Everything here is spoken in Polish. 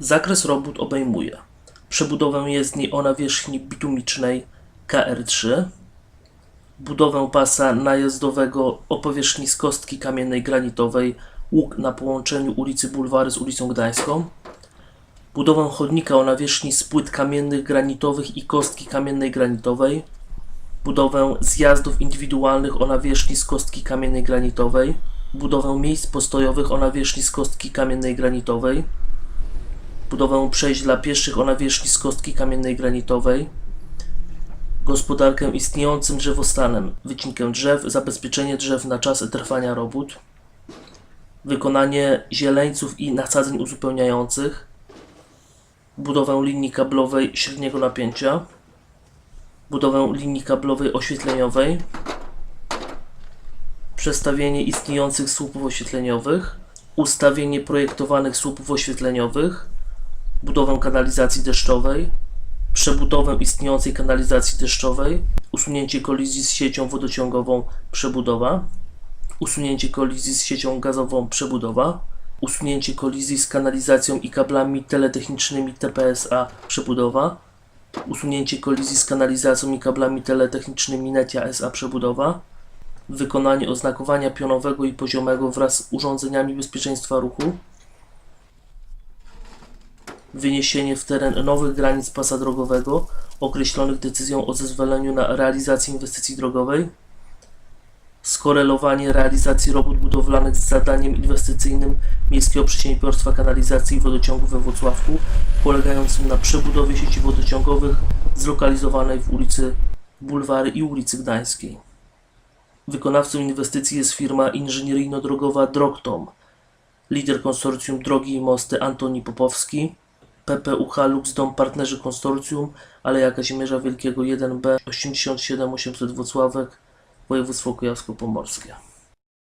Zakres robót obejmuje. Przebudowę jezdni o nawierzchni bitumicznej KR3, budowę pasa najazdowego o powierzchni z kostki kamiennej granitowej łuk na połączeniu ulicy Bulwary z ulicą Gdańską, budowę chodnika o nawierzchni z płyt kamiennych granitowych i kostki kamiennej granitowej, budowę zjazdów indywidualnych o nawierzchni z kostki kamiennej granitowej, budowę miejsc postojowych o nawierzchni z kostki kamiennej granitowej, budowę przejść dla pieszych o nawierzchni z kostki kamiennej granitowej, gospodarkę istniejącym drzewostanem, wycinkę drzew, zabezpieczenie drzew na czas trwania robót, wykonanie zieleńców i nasadzeń uzupełniających, budowę linii kablowej średniego napięcia, budowę linii kablowej oświetleniowej, przestawienie istniejących słupów oświetleniowych, ustawienie projektowanych słupów oświetleniowych, budowę kanalizacji deszczowej, przebudowę istniejącej kanalizacji deszczowej, usunięcie kolizji z siecią wodociągową przebudowa, usunięcie kolizji z siecią gazową przebudowa, usunięcie kolizji z kanalizacją i kablami teletechnicznymi TPSA przebudowa, usunięcie kolizji z kanalizacją i kablami teletechnicznymi Netia SA przebudowa, wykonanie oznakowania pionowego i poziomego wraz z urządzeniami bezpieczeństwa ruchu, wyniesienie w teren nowych granic pasa drogowego określonych decyzją o zezwoleniu na realizację inwestycji drogowej, skorelowanie realizacji robót budowlanych z zadaniem inwestycyjnym Miejskiego Przedsiębiorstwa Kanalizacji i Wodociągu we Włocławku, polegającym na przebudowie sieci wodociągowych zlokalizowanej w ulicy Bulwary i ulicy Gdańskiej. Wykonawcą inwestycji jest firma inżynieryjno-drogowa Drogtom, lider konsorcjum Drogi i Mosty Antoni Popowski, PPUH Luxdom partnerzy konsorcjum Aleja Kazimierza Wielkiego 1B 87800 Włocławek, województwo kujawsko-pomorskie.